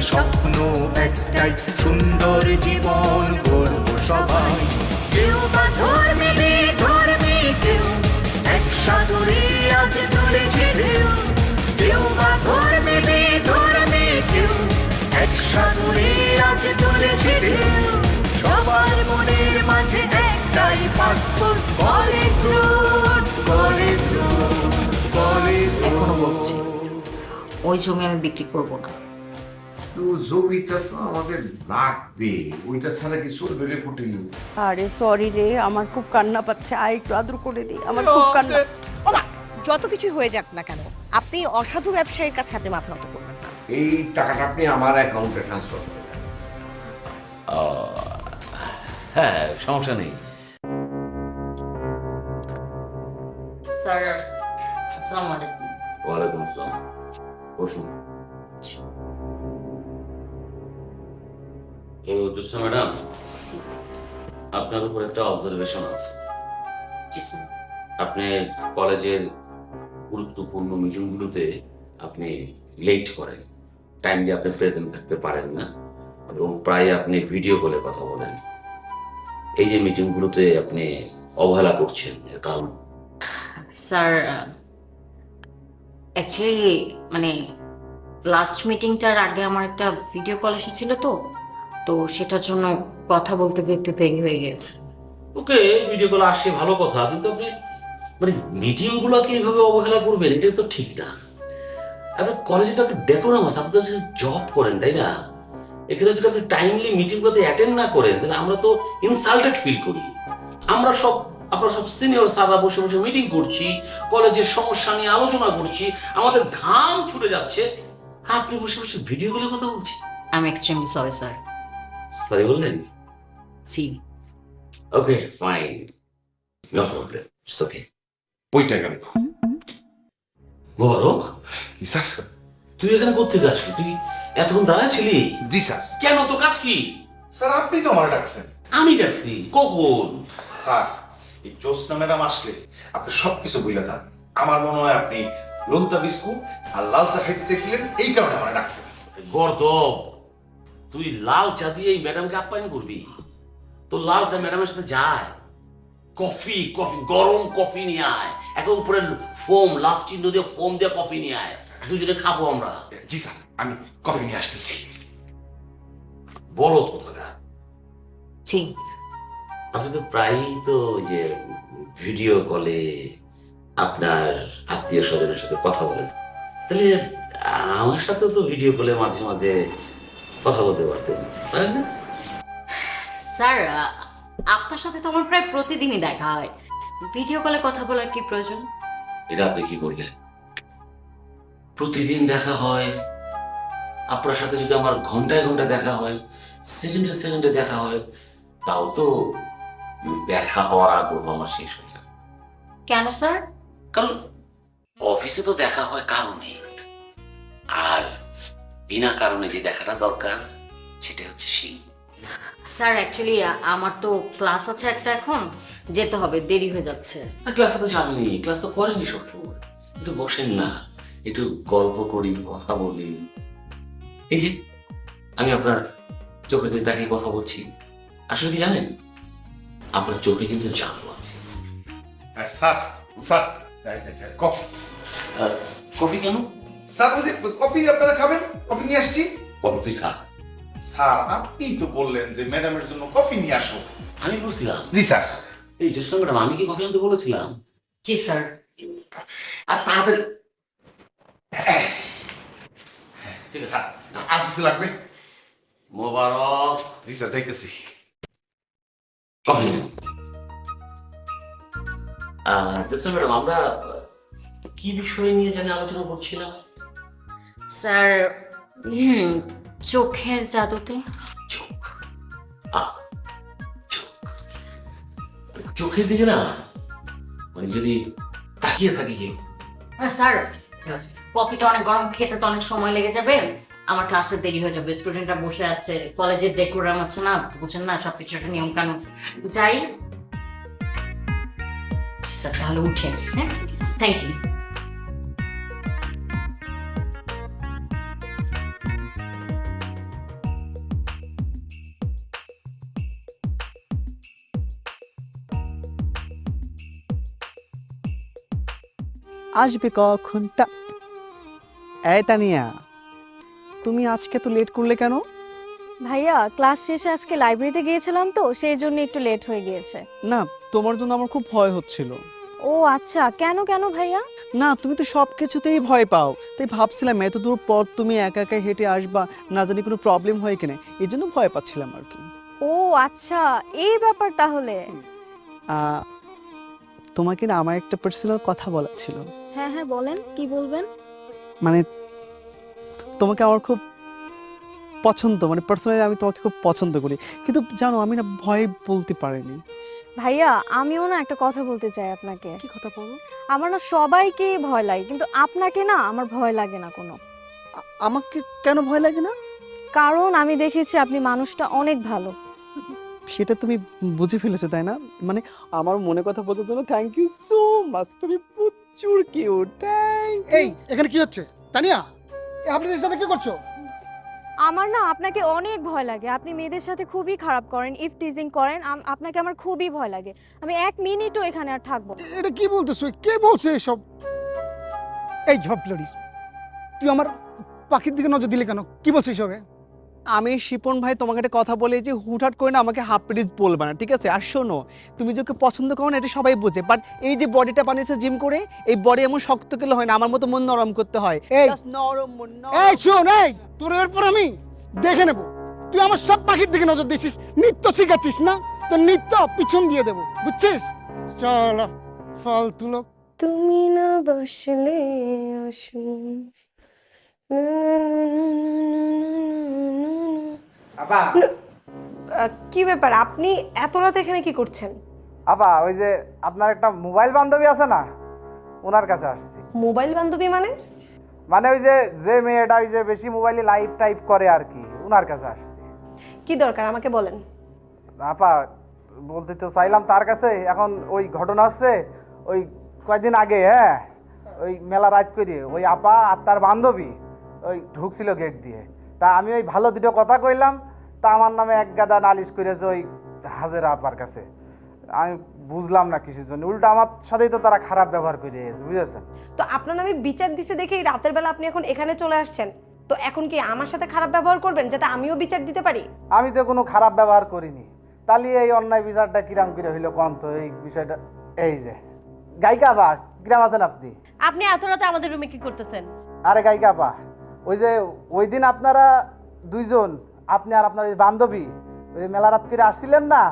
স্বপ্ন একটাই সুন্দর জীবন গর্ব সবাই। কেউ বা ধর্মে ধর্মে কেউ এক সাগরে আজ তুলেছে ঢেউ। কেউ বা ধর্মে ধর্মে কেউ এক সাগরে আজ তুলেছে ঢেউ। সবার মনের মাঝে একটাই passport college road college road college এখনও বলছি ওই জমি আমি বিক্রি করব না। তো জমিটা তো আমাদের লাগবে। ওইটা ছাড়া কি চলবে রে ফুটিনি আরে সরি রে আমার খুব কান্না পাচ্ছে। আয় একটু আদর করে দিই আমার খুব কান্না ওমা যত কিছু হয়ে যাক না কেন আপনি অসাধু ব্যবসায়ীর কাছে আপনি মাথা নত করবেন না। এই টাকাটা আপনি আমার অ্যাকাউন্টে ট্রান্সফার করে দেন। হ্যাঁ সমস্যা নেই। স্যার আসসালামু আলাইকুম। ওয়ালাইকুম আসসালাম। বসুন। তো জোসনা ম্যাডাম আপনার উপর একটা অবজারভেশন আছে। আপনি কলেজের গুরুত্বপূর্ণ মিটিংগুলোতে আপনি লেট করেন। টাইমলি আপনি প্রেজেন্ট থাকতে পারেন না। এবং প্রায় আপনি ভিডিও কলে কথা বলেন। এই যে মিটিংগুলোতে আপনি অবহেলা করছেন এর কারণ? স্যার অ্যাকচুয়ালি মানে লাস্ট মিটিংটার আগে আমার একটা ভিডিও কল এসেছিল তো। তো সেটার জন্য কথা বলতে গিয়ে একটু দেরি হয়ে গেছে ওকে ভিডিও কল আসে ভালো কথা কিন্তু আপনি মানে মিটিং গুলোকে এইভাবে অবহেলা করবেন এটা তো ঠিক না। আপনি কলেজে তো একটা ডেকোরাম আছে আপনি জব করেন তাই না? এখানে যদি আপনি টাইমলি মিটিং গুলোতে অ্যাটেন্ড না করেন তাহলে আমরা তো ইনসাল্টেড ফিল করি। আমরা সব আমরা সব সিনিয়র স্যাররা বসে বসে মিটিং করছি কলেজের সমস্যা নিয়ে আলোচনা করছি আমাদের ঘাম ছুটে যাচ্ছে। আর আপনি বসে বসে ভিডিও কলে কথা বলছি I am extremely sorry sir sorry বললেন জি okay fine no problem it's okay বইটা গেল মোবারক জি স্যার তুই এখানে কোথেকে আসলি? তুই এতক্ষণ দাঁড়ায় ছিলি? জি স্যার। কেন তো কাজ কি স্যার আপনি তো আমার ডাকছেন। আমি ডাকছি। কখন? স্যার এই জ্যোৎস্না ম্যাডাম আসলে আপনি সব কিছু বুঝলে যান। আমার মনে হয় আপনি লোন্তা বিস্কুট আর লাল চা খাইতে চাইছিলেন এই কারণে আমার ডাকছেন। গর্দব। তুই লাল চা দিয়ে এই ম্যাডামকে আপ্যায়ন করবি? তো লাল চা ম্যাডামের সাথে যায়। কফি কফি গরম কফি নিয়ে আয়। একে উপরে ফোম লাভ চিহ্ন দিয়ে ফোম দিয়ে কফি নিয়ে আয়। দুজনে খাব আমরা। জি স্যার আমি কফি নিয়ে আসতেছি। বলো কোথাকা জি। আপনি তো প্রায়ই তো ওই যে ভিডিও কলে আপনার আত্মীয় স্বজনের সাথে কথা বলেন। তাহলে আমার সাথেও তো ভিডিও কলে মাঝে মাঝে কথা বলতে পারতেন। পারেন না? স্যার আপনার সাথে তো আমার প্রায় প্রতিদিনই দেখা হয়। ভিডিও কলে কথা বলার কি প্রয়োজন? এটা আপনি কি করলেন প্রতিদিন দেখা হয় আপনার সাথে যদি আমার ঘন্টায় ঘন্টায় দেখা হয় সেকেন্ডে সেকেন্ডে দেখা হয় তাও তো দেখা হওয়ার আগ্রহ আমার শেষ হয়ে যায়। কেন স্যার? কারণ অফিসে তো দেখা হয় কারণে আর বিনা কারণে যে দেখাটা দরকার সেটা হচ্ছে সেই স্যার অ্যাকচুয়ালি আমার তো ক্লাস আছে একটা এখন যেতে হবে দেরি হয়ে যাচ্ছে। ক্লাসে তো যাবেনি ক্লাস তো করেনি সবসময়। একটু বসেন না একটু গল্প করি কথা বলি। এই যে আমি আপনার চোখের দিকে তাকিয়ে কথা বলছি আসলে কি জানেন? আপনার চোখে কিন্তু জাদু আছে। স্যার স্যার কফি কেন? স্যার কফি আপনারা খাবেন? কফি নিয়ে আসছি। কফি খা। স্যার আপনি তো বললেন যে ম্যাডামের জন্য কফি নিয়ে আসো। আমি বলছিলাম। জি স্যার। এই জোসনা ম্যাডাম আমি কি কফি আনতে বলেছিলাম? জি স্যার। আর তাড়াতাড়ি ঠিক আছে স্যার। আর কিছু লাগবে? মোবারক। জি স্যার যাইতেছি। কফি জোসনা ম্যাডাম আমরা কি বিষয় নিয়ে জানি আলোচনা করছিলাম? স্যার চোখের জাদুতে। চোখ? চোখের দিকে না মানে যদি তাকিয়ে থাকি কেউ। স্যার কফিটা অনেক গরম খেতে তো অনেক সময় লেগে যাবে। আমার ক্লাসে দেরি হয়ে যাবে স্টুডেন্টরা বসে আছে কলেজের ডেকোরাম আছে না বুঝেন না সব কিছু একটা নিয়ম কানুন যাই। স্যার তাহলে উঠে হ্যাঁ? থ্যাংক ইউ আসবে কখন? তা এই তানিয়া তুমি আজকে তো লেট করলে কেন? ভাইয়া ক্লাস শেষে আজকে লাইব্রেরিতে গিয়েছিলাম তো সেই জন্য একটু লেট হয়ে গিয়েছে। না তোমার জন্য আমার খুব ভয় হচ্ছিল। ও আচ্ছা কেন কেন ভাইয়া? না তুমি তো সব কিছুতেই ভয় পাও। তাই ভাবছিলাম এত দূর পর তুমি একা একা হেঁটে আসবা না জানি কোনো প্রবলেম হয় কিনা। এই জন্য ভয় পাচ্ছিলাম আর কি। ও আচ্ছা এই ব্যাপার তাহলে। আহ, তোমাকে না আমার একটা পার্সোনাল কথা বলার ছিল। হ্যাঁ হ্যাঁ বলেন কি বলবেন? মানে তোমাকে আমার খুব পছন্দ মানে পার্সোনালি আমি তোমাকে খুব পছন্দ করি। কিন্তু জানো আমি না ভয় বলতে পারিনি। ভাইয়া আমিও না একটা কথা বলতে চাই আপনাকে। কি কথা বলো? আমার না সবাইকে ভয় লাগে কিন্তু আপনাকে না আমার ভয় লাগে না কোনো। আমাকে কেন ভয় লাগে না? কারণ আমি দেখেছি আপনি মানুষটা অনেক ভালো। সেটা তুমি বুঝে ফেলেছো তাই না? মানে আমার মনে কথা বলার জন্য থ্যাংক ইউ সো মাচ তুমি প্রচুর কিউট থ্যাংক এই এখানে কি হচ্ছে? তানিয়া আপনি এর সাথে কি করছ? আমার না আপনাকে অনেক ভয় লাগে। আপনি মেয়েদের সাথে খুবই খারাপ করেন ইফ টিজিং করেন আম- আপনাকে আমার খুবই ভয় লাগে। আমি এক মিনিটও এখানে আর থাকব না। এটা কি বলতেছো? কে বলছে এসব? এই ঝপ প্লিজ তুই আমার পাখির দিকে নজর দিলে কেন? কি বলছিস ওরে আমি শিপন ভাই তোমাকে একটা কথা বলে যে হুটহাট করে না আমাকে হাফ প্লিজ বলবে না ঠিক আছে? আর শোনো তুমি যাকে পছন্দ করো না এটা সবাই বোঝে বাট এই যে বডিটা বানিয়েছে জিম করে এই বডি এমন শক্ত করলে হয় না? আমার মতো মন নরম করতে হয়। এই নরম মন। এই শোন এই তোর এরপর আমি দেখে নেব। তুই আমার সব পাখির দিকে নজর দিছিস নৃত্য শিখাচ্ছিস না? তো নৃত্য পিছন দিয়ে দেবো বুঝছিস? চল ফালতু লোক। তুমি না বসলে আসুন কি ব্যাপার? আপনি এত রাত এখানে কি করছেন? আপা ওই যে আপনার একটা মোবাইল বান্ধবী আছে না ওনার কাছে আসছি। মোবাইল বান্ধবী মানে? মানে ওই যে যে মেয়েটা ওই যে বেশি মোবাইলে লাইভ টাইপ করে আর কি ওনার কাছে আসছি। কি দরকার? আমাকে বলেন। আপা বলতে তো চাইলাম তার কাছে এখন ওই ঘটনা হচ্ছে ওই কয়েকদিন আগে হ্যাঁ ওই মেলা রাত করে ওই আপা আর তার বান্ধবী ওই ঢুকছিল গেট দিয়ে। তা আমি ওই ভালো দুটো কথা কইলাম তা আমার নামে এক গাদা নালিশ করেছে ওই হাজেরা আপার কাছে। আমি বুঝলাম না কিসের জন্য। উল্টা আমার সাথেই তো তারা খারাপ ব্যবহার করে এসেছে বুঝেছেন? তো আপনার নামে বিচার দিছে দেখে এই রাতের বেলা আপনি এখন এখানে চলে আসছেন। তো এখন কি আমার সাথে খারাপ ব্যবহার করবেন যাতে আমিও বিচার দিতে পারি? আমি তো কোনো খারাপ ব্যবহার করিনি। তাহলে এই অন্যায় বিচারটা কিরাম করে হইল কম তো এই বিষয়টা এই যে। গায়িকা বা কিরাম আছেন আপনি? আপনি এত রাতে আমাদের রুমে কি করতেছেন? আরে গায়িকা পা ওই যে ওই দিন আপনারা দুইজন আপনি আর আপনার ওই বান্ধবী ওই মেলা রাত করে আসছিলেন না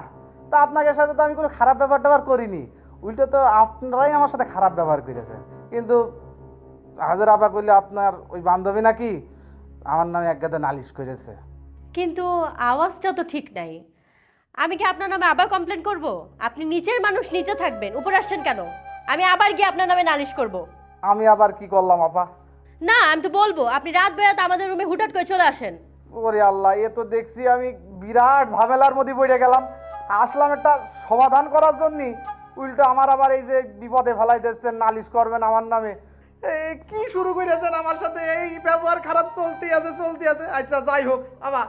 তা আপনাদের সাথে তো আমি কোনো খারাপ ব্যবহার ট্যাবহার করিনি। উল্টো তো আপনারাই আমার সাথে খারাপ ব্যবহার করেছেন। কিন্তু হাজার আপা করলে আপনার ওই বান্ধবী নাকি আমার নামে এক গাদা নালিশ করেছে। কিন্তু আওয়াজটা তো ঠিক নাই। আমি কি আপনার নামে আবার কমপ্লেন করব? আপনি নিচের মানুষ নিচে থাকবেন। উপরে আসছেন কেন? আমি আবার গিয়ে আপনার নামে নালিশ করব। আমি আবার কি করলাম আপা না আমি তো বলব আপনি রাত বেরাতে আমাদের রুমে হুটহাট করে চলে আসেন। ওরে আল্লাহ, এ তো দেখছি আমি বিরাট ঝামেলার মধ্যে পড়ে গেলাম। আসলাম একটা সমাধান করার জন্য। উল্টো আমার আবার এই যে বিপদে ফেলাই দিচ্ছেন নালিশ করবেন আমার নামে। এই কি শুরু করেছেন আমার সাথে? এই ব্যবহার খারাপ চলতে আছে চলতে আছে। আচ্ছা যাই হোক আমা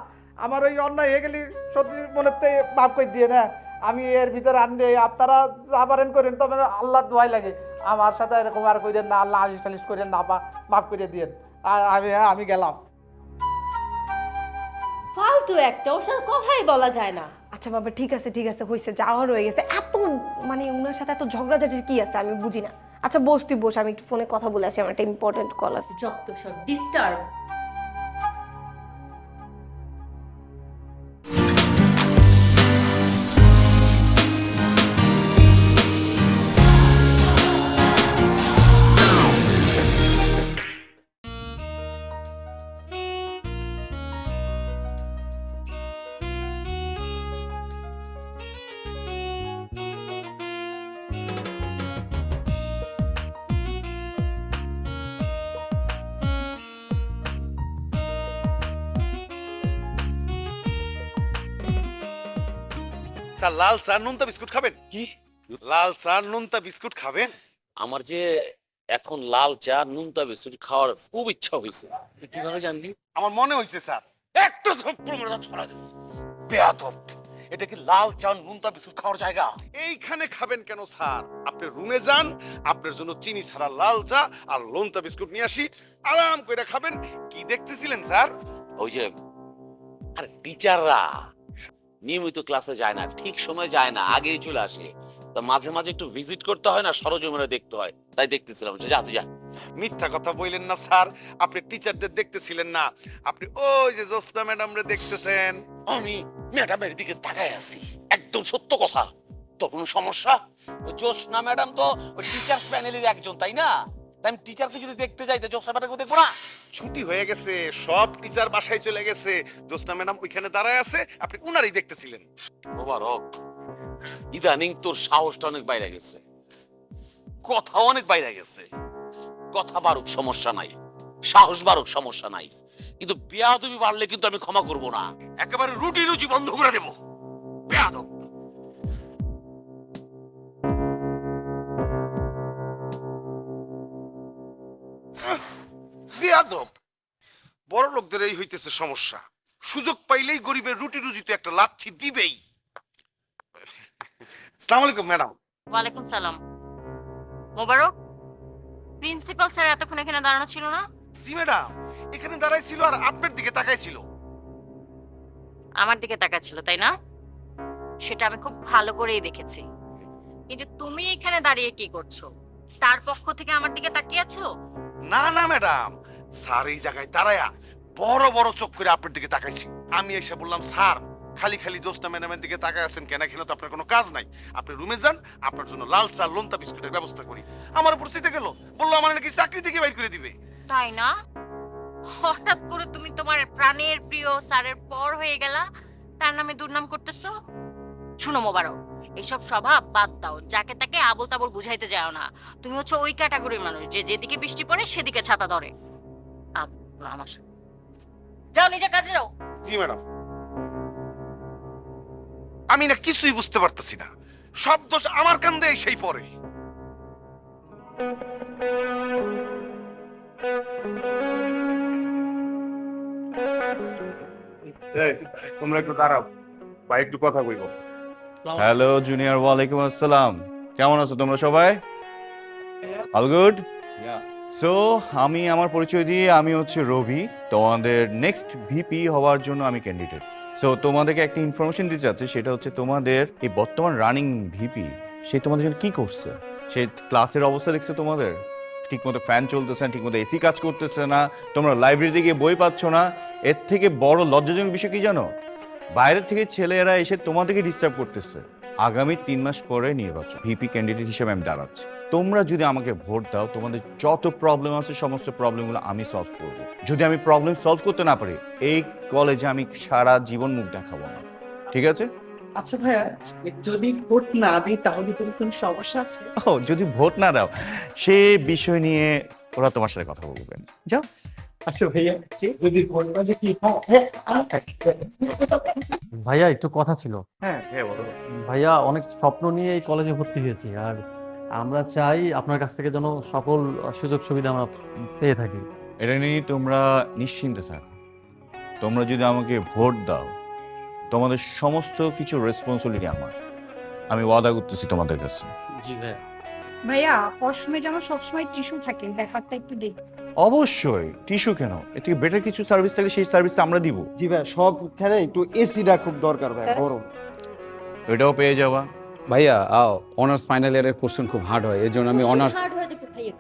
আমার ওই অন্যায় হয়ে গেলি, সত্যি থেকে মাফ করে দিয়ে না আমি এর ভিতরে আনলে আপনারা যা পারেন করেন, তবে আল্লাহ দোয়াই লাগে। আমার সাথে এরকম আর করেন না আল্লাহ আলিশ টালিশ করেন না, আপা, মাফ করে দিয়েন। আর আমি হ্যাঁ আমি গেলাম। ফালতু একটা ওর সাথে কথাই বলা যায় না। আচ্ছা বাবা ঠিক আছে ঠিক আছে হয়েছে যাওয়া রয়ে গেছে। এত মানে ওনার সাথে এত ঝগড়াঝাটির কি আছে আমি বুঝি না। আচ্ছা বস তুই বস আমি একটু ফোনে কথা বলে আসি আমার একটা ইম্পর্টেন্ট কল আছে। যত সব ডিস্টার্ব স্যার লাল চা নুনতা বিস্কুট খাবেন? কি? লাল চা নুনতা বিস্কুট খাবেন? আমার যে এখন লাল চা নুনতা বিস্কুট খাওয়ার খুব ইচ্ছা হয়েছে কীভাবে জানলি? আমার মনে হয়েছে স্যার একটা সম্পূর্ণ ছড়া দেবো। বেয়াদব এটা কি লাল চান নুনতা বিস্কুট খাওয়ার জায়গা? এইখানে খাবেন কেন স্যার? আপনি রুমে যান আপনার জন্য চিনি ছাড়া লাল চা আর লোনতা বিস্কুট নিয়ে আসি। আরাম করে খাবেন। কি দেখতেছিলেন স্যার? ওই যে আরে টিচাররা। নিয়মিত ক্লাসে যায় না ঠিক সময় যায় না আগেই চলে আসে। তা মাঝে মাঝে একটু ভিজিট করতে হয় না সরজমিনে দেখতে হয়। তাই দেখতেছিলাম যা তুই যা। মিথ্যা কথা বললেন না স্যার। আপনি টিচারদের দেখতেছিলেন না। আপনি ওই যে জোসনা ম্যাডামরে দেখতেছেন। আমি ম্যাডামের দিকে তাকায় আছি একদম সত্য কথা। তোর কোনো সমস্যা? জোসনা ম্যাডাম তো ওই টিচার্স প্যানেলের একজন তাই না? তাই আমি টিচারকে যদি দেখতে যাই তো জোসনা ম্যাডামকে দেখব না? ছুটি হয়ে গেছে সব টিচার বাসায় চলে গেছে। জোসনা ম্যাডাম ওইখানে দাঁড়ায় আছে আপনি উনারই দেখতেছিলেন। মোবারক ইদানিং তোর সাহসটা অনেক বাইরে গেছে। কথা অনেক বাইরে গেছে। কথা বারুক সমস্যা নাই। সাহস বারুক সমস্যা নাই। কিন্তু বেয়াদবি বাড়লে কিন্তু আমি ক্ষমা করব না। একেবারে রুটি রুচি বন্ধ করে দেব। বেয়াদব বেয়াদব। বড় লোকদের এই হইতেছে সমস্যা। সুযোগ পাইলেই গরিবের রুটি রুজিতে একটা লাথি দিবেই। আসসালামু আলাইকুম ম্যাডাম। ওয়ালাইকুম সালাম। মোবারক প্রিন্সিপাল স্যার এতক্ষণ এখানে দাঁড়ানো ছিল না? জি ম্যাডাম। এখানে দাঁড়াই ছিল আর আপনার দিকে তাকাইছিল। আমার দিকে তাকাচ্ছিল তাই না? সেটা আমি খুব ভালো করেই দেখেছি। কিন্তু তুমি এখানে দাঁড়িয়ে কি করছ? তার পক্ষ থেকে আমার দিকে তাকিয়ে আছো? না না ম্যাডাম। স্যার এই জায়গায় দাঁড়ায়া বড় বড় চোখ করে আপনার দিকে তাকাইছি। আমি এসে বললাম, স্যার, খালি খালি জোসনা ম্যাডামের দিকে তাকায় আছেন কেন? এখানে তো আপনার কোনো কাজ নাই। আপনি রুমে যান, আপনার জন্য লাল চা, লোনতা বিস্কুটের ব্যবস্থা করি। আমার উপর শীতে গেল। বলল, আমার নাকি চাকরি থেকে বাইর করে দিবে। তাই না? হঠাৎ করে তুমি তোমার প্রাণের প্রিয় স্যারের পর হয়ে গেলা। তার নামে দুর্নাম করতেছো? শুনো মোবারক এইসব স্বভাব বাদ দাও। যাকে তাকে আবল তাবল বুঝাইতে যাও না। তুমি হচ্ছে ওই ক্যাটাগরির মানুষ। যে যেদিকে বৃষ্টি পড়ে, সেদিকে ছাতা ধরে। আমার সাথে। যাও নিজের কাজে যাও। জি ম্যাডাম। আমি না কিছুই বুঝতে পারতেছি না। সব দোষ আমার কান্দে সেই পরে। তোমরা একটু দাঁড়াও। ভাই একটু কথা কইব। হ্যালো জুনিয়র ওয়ালাইকুম আসসালাম। কেমন আছো তোমরা সবাই? অল গুড সো আমি আমার পরিচয় দিয়ে আমি হচ্ছে রবি। তোমাদের নেক্সট ভিপি হওয়ার জন্য আমি ক্যান্ডিডেট সো তোমাদেরকে একটা ইনফরমেশন দিতে চাচ্ছি, সেটা হচ্ছে তোমাদের এই বর্তমান রানিং ভিপি সে তোমাদের জন্য কি করছে? সে ক্লাসের অবস্থা দেখছে তোমাদের? ঠিকমতো ফ্যান চলতেছে না, ঠিকমতো এসি কাজ করতেছে না, তোমরা লাইব্রেরিতে গিয়ে বই পাচ্ছ না। এর থেকে বড় লজ্জাজনক বিষয় কি জানো? বাইরের থেকে ছেলেরা এসে তোমাদেরকে ডিস্টার্ব করতেছে। আগামী তিন মাস পরে নির্বাচন। ভিপি ক্যান্ডিডেট হিসেবে আমি দাঁড়াচ্ছি। তোমরা যদি আমাকে ভোট দাও তোমাদের যত প্রবলেম আছে সমস্ত প্রবলেমগুলো আমি সলভ করব। যদি আমি প্রবলেম সলভ করতে না পারি এই কলেজে আমি সারা জীবন মুখ দেখাবো না। ঠিক আছে? আচ্ছা ভাইয়া যদি ভোট না দিই তাহলে কোনো কোনো সমস্যা আছে? ও যদি ভোট না দাও সে বিষয় নিয়ে ওরা তোমার সাথে কথা বলবেন যাও। আচ্ছা ভাইয়া যদি ভোট না দিই কি ভাইয়া একটু কথা ছিল। হ্যাঁ। হ্যাঁ বলো। ভাইয়া অনেক স্বপ্ন নিয়ে এই কলেজে ভর্তি হয়েছি। আর আমরা চাই আপনার কাছ থেকে যেন সকল সুযোগ সুবিধা আমরা পেয়ে থাকি। এটা নিয়ে তোমরা নিশ্চিন্তে থাকো। তোমরা যদি আমাকে ভোট দাও তোমাদের সমস্ত কিছু রেসপন্সিবিলিটি আমার। আমি ওয়াদা করতেছি তোমাদের কাছে। জি ভাইয়া। ভাইয়া পশমে যেন সবসময় টিস্যু থাকে ব্যাপারটা একটু দেখ। অবশ্যই টিস্যু কেন? এর থেকে বেটার কিছু সার্ভিস থাকলে সেই সার্ভিসটা আমরা দিব। জি ভাই সবখানে একটু এসিটা খুব দরকার ভাই গরম। এটাও পেয়ে যাওয়া ভাইয়া আও অনার্স ফাইনাল ইয়ারের কোশ্চেন খুব হার্ড হয় এর জন্য আমি অনার্স হার্ড হয়ে দেখো ভাইয়া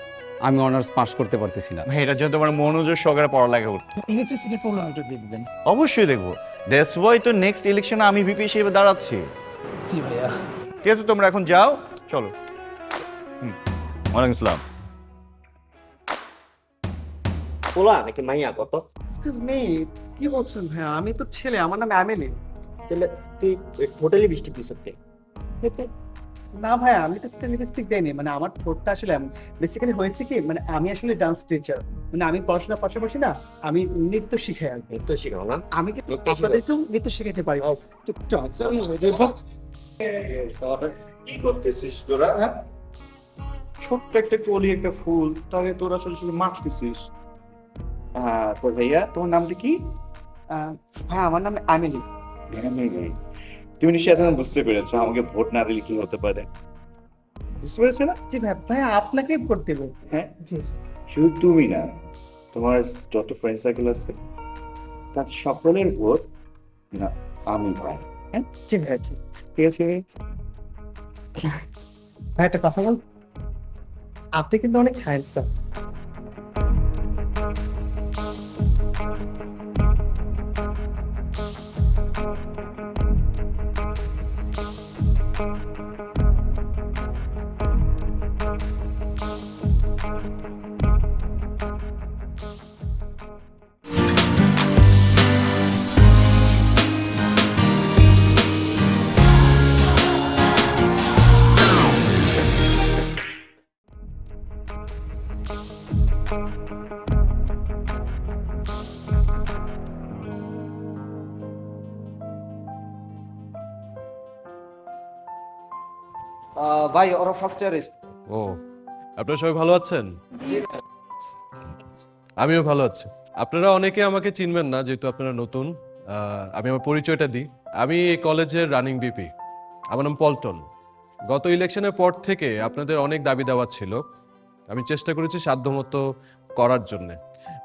আমি অনার্স পাস করতে পারতেছি না। ভাই এটার জন্য তোমার মনোযোগ সহকারে পড়ালেখা করতে ইলেকট্রিসিটির প্রবলেম একটু দেখবেন অবশ্যই দেখব। দ্যাটস ওয়াই তো নেক্সট ইলেকশনে আমি ভিপি হিসেবে দাঁড়াচ্ছি। জি ভাইয়া। ঠিক আছে তোমরা এখন যাও চলো। হুম ওয়ালাইকুম আসসালাম। পোলা নাকি মাইয়া কত? এক্সকিউজ মি কি বলছেন ভাইয়া? আমি তো ছেলে আমার নাম আমেলি তাহলে তুই দিস সত্যি না ভাইয়া আমি তো লিপস্টিক দেয়নি মানে আমার ঠোঁটটা আসলে বেসিক্যালি হয়েছে কি মানে আমি আসলে ডান্স টিচার মানে আমি পড়াশোনার পাশাপাশি না আমি নৃত্য শিখাই আর নৃত্য শিখাও না? আমি কি আপনাদেরকেও নৃত্য শেখাতে পারি। হয়ে। যাব। কি করতেছিস তোরা হ্যাঁ? ছোট্ট একটা কলি একটা ফুল তাহলে তোরা শুধু আহ, তো ভাইয়া তোমার নামটা কি? আহ, ভাইয়া আমার নাম আমেলি। তুমি নিশ্চয়ই এখন বুঝতে পেরেছ আমাকে ভোট না দিলে কি হতে পারে। বুঝতে পেরেছ না? জি ভাই ভাই আপনাকেই ভোট দেবো। হ্যাঁ? জি জি। শুধু তুমি না তোমার যত ফ্রেন্ড সার্কেল আছে তার সকলের ভোট না আমি পাই। হ্যাঁ? জি ভাই জি ঠিক আছে? ভাই একটা কথা বল। আপনি কিন্তু অনেক হ্যান্ডসাম ভাই ওরা ফার্স্ট ইয়ার ও আপনারা সবাই ভালো আছেন? আমিও ভালো আছি। আপনারা অনেকে আমাকে চিনবেন না যেহেতু আপনারা নতুন। আমি আমার পরিচয়টা দিই। আমি এই কলেজের রানিং বিপি আমার নাম পল্টন। গত ইলেকশনের পর থেকে আপনাদের অনেক দাবি দেওয়া ছিল। আমি চেষ্টা করেছি সাধ্যমতো করার জন্যে।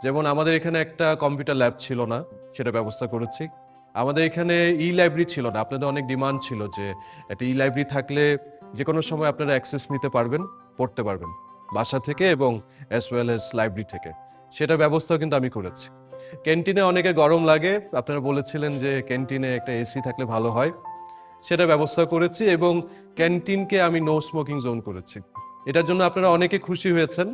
যেমন আমাদের এখানে একটা কম্পিউটার ল্যাব ছিল না সেটা ব্যবস্থা করেছি। আমাদের এখানে ই লাইব্রেরি ছিল না। আপনাদের অনেক ডিমান্ড ছিল যে একটা ই লাইব্রেরি থাকলে যে কোনো সময় আপনারা অ্যাক্সেস নিতে পারবেন, পড়তে পারবেন, বাসা থেকে এবং অ্যাজ ওয়েল এস লাইব্রেরি থেকে। সেটা ব্যবস্থাও কিন্তু আমি করেছি। ক্যান্টিনে অনেকে গরম লাগে, আপনারা বলেছিলেন যে ক্যান্টিনে একটা এসি থাকলে ভালো হয়। সেটা ব্যবস্থা করেছি এবং ক্যান্টিনকে আমি নো স্মোকিং জোন করেছি। এটার জন্য আপনারা অনেকে খুশি হয়েছেন,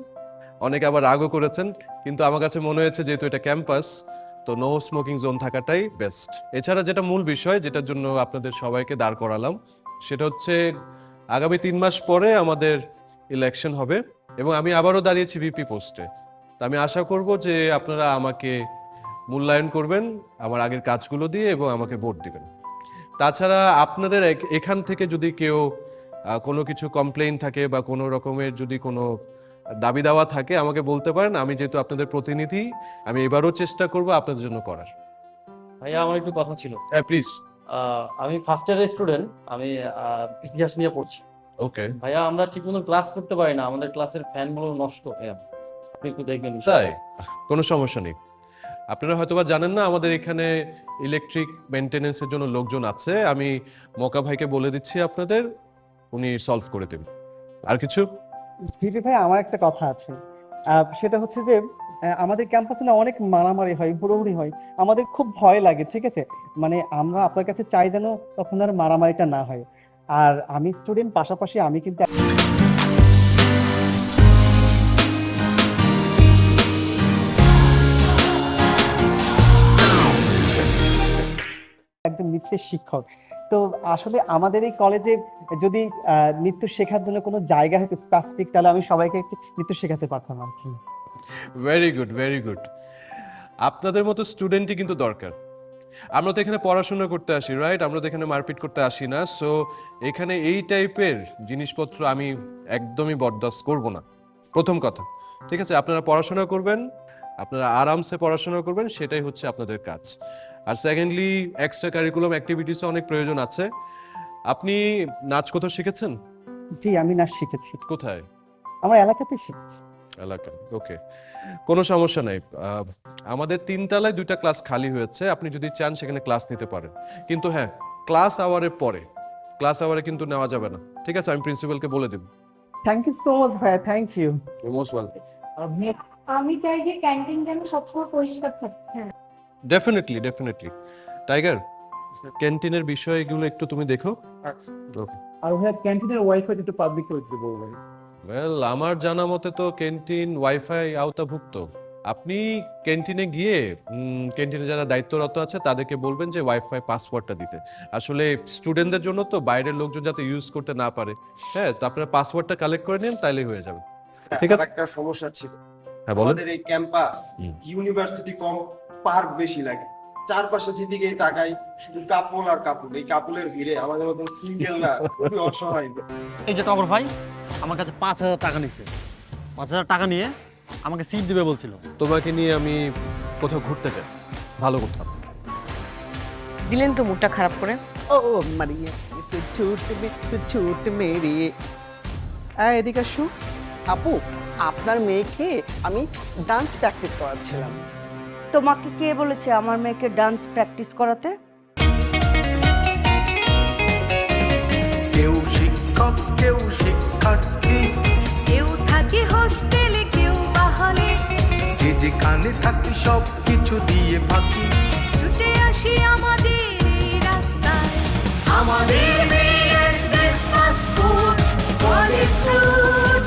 অনেকে আবার রাগও করেছেন, কিন্তু আমার কাছে মনে হয়েছে যেহেতু এটা ক্যাম্পাস তো নো স্মোকিং জোন থাকাটাই বেস্ট এছাড়া যেটা মূল বিষয়, যেটার জন্য আপনাদের সবাইকে দাঁড় করালাম, সেটা হচ্ছে আগামী তিন মাস পরে আমাদের ইলেকশন হবে এবং আমি আবারও দাঁড়িয়েছি ভিপি পোস্টে। তা আমি আশা করব যে আপনারা আমাকে মূল্যায়ন করবেন আমার আগের কাজগুলো দিয়ে এবং আমাকে ভোট দিবেন। তাছাড়া আপনাদের এখান থেকে যদি কেউ কোনো কিছু কমপ্লেন থাকে বা কোনো রকমের যদি কোনো দাবি দাওয়া থাকে আমাকে বলতে পারেন। আমি যেহেতু আপনাদের প্রতিনিধি আমি এবারও চেষ্টা করব আপনাদের জন্য করার। ভাইয়া আমার একটু কথা ছিল। হ্যাঁ প্লিজ আমি ফার্স্ট ইয়ারের স্টুডেন্ট আমি ইতিহাস নিয়ে পড়ছি। ওকে ভাইয়া আমরা ঠিক মতো ক্লাস করতে পারি না আমাদের ক্লাসের ফ্যানগুলো নষ্ট। ভাইয়া আপনি একটু দেখবেন তাই? কোনো সমস্যা নেই। আপনারা হয়তোবা জানেন না আমাদের এখানে ইলেকট্রিক মেনটেনেন্সের জন্য লোকজন আছে। আমি মকা ভাইকে বলে দিচ্ছি আপনাদের উনি সলভ করে দেবেন। আর কিছু? ভিপি ভাই আমার একটা কথা আছে। সেটা হচ্ছে যে আমাদের ক্যাম্পাসে না অনেক মারামারি হয়, হুড়োহুড়ি হয়। আমাদের খুব ভয় লাগে, ঠিক আছে? মানে আমরা আপনার কাছে চাই যেন তখন আর মারামারিটা না হয়। আর আমি স্টুডেন্ট, পাশাপাশি আমি কিন্তু একজন নৃত্যের শিক্ষক। তো আসলে আমাদের এই কলেজে যদি নৃত্য শেখার জন্য কোনো জায়গা হতো স্পেসিফিক তাহলে আমি সবাইকে একটু নৃত্য শেখাতে পারতাম আর কি। ভেরি গুড ভেরি গুড আপনাদের মতো স্টুডেন্টই কিন্তু দরকার। আমরা তো এখানে পড়াশোনা করতে আসি রাইট আমরা তো এখানে মারপিট করতে আসি না। সো এখানে এই টাইপের জিনিসপত্র আমি একদমই বরদাস্ত করব না। প্রথম কথা ঠিক আছে? আপনারা পড়াশোনা করবেন আপনারা আরামসে পড়াশোনা করবেন সেটাই হচ্ছে আপনাদের কাজ। আর সেকেন্ডলি এক্সট্রা কারিকুলাম অ্যাক্টিভিটিসে অনেক প্রয়োজন আছে। আপনি নাচ কোথাও শিখেছেন? জি আমি নাচ শিখেছি। কোথায়? আমার এলাকাতে শিখেছি। এলাকা। ওকে কোনো সমস্যা নাই। আমাদের তিনতলায় দুইটা ক্লাস খালি হয়েছে। আপনি যদি চান সেখানে ক্লাস নিতে পারেন। কিন্তু হ্যাঁ ক্লাস আওয়ারের পরে। ক্লাস আওয়ারে কিন্তু নেওয়া যাবে না। ঠিক আছে আমি প্রিন্সিপালকে বলে দেব। থ্যাংক ইউ সো মাচ ভাইয়া। থ্যাংক ইউ মোস্ট ওয়েলকাম আমি চাই যে ক্যান্টিন যেন সবসময় পরিষ্কার থাকে। হ্যাঁ। ডেফিনেটলি ডেফিনেটলি টাইগার ক্যান্টিনের বিষয়গুলো একটু তুমি দেখো। ওকে আর ভাইয়া ক্যান্টিনের ওয়াইফাই একটু পাবলিক করে দিতে বলবেন। ওয়েল আমার জানা মতে তো ক্যান্টিন ওয়াইফাই আওতাভুক্ত। আপনি ক্যান্টিনে গিয়ে ক্যান্টিনে যারা দায়িত্বরত আছে তাদেরকে বলবেন যে ওয়াইফাই পাসওয়ার্ডটা দিতে। আসলে স্টুডেন্টদের জন্য তো বাইরের লোকজন যাতে ইউজ করতে না পারে। হ্যাঁ তো আপনারা পাসওয়ার্ডটা কালেক্ট করে নিন তাইলেই হয়ে যাবে। ঠিক আছে? একটা সমস্যা ছিল। হ্যাঁ বলেন। আমাদের এই ক্যাম্পাস ইউনিভার্সিটি কম পার্ক বেশি লাগে। চারপাশে যেদিকেই তাকাই শুধু কাপড় আর কাপড় এই কাপড়ের ভিড়ে আমাদের মতন সিঙ্গেলরা খুবই অসহায়। এই যে টগর ভাই আমার কাছে পাঁচ হাজার টাকা নিচ্ছে পাঁচ হাজার টাকা নিয়ে আমাকে সিট দিবে বলছিল। তোমাকে নিয়ে আমি কোথাও ঘুরতে চাই ভালো করতাম। দিলেন তো মুডটা খারাপ করে। ও মারিয়ে তো ছুট মে তো ছুট মেরে এই এদিকে আসো। আপু আপনার মেয়েকে আমি ডান্স প্র্যাকটিস করাচ্ছিলাম। তোমাকে কে বলেছে আমার মেয়েকে ডান্স প্র্যাকটিস করাতে? কেউ শিক্ষক কেউ শিক্ষার্থী কেউ থাকে হোস্টেলে কেউ বাহলে যে যেখানে থাকি সব কিছু দিয়ে ফাঁকি ছুটে আসি আমাদের এই রাস্তায়। আমাদের মেয়ের ক্রিসমাস স্কুল কলেজ রোড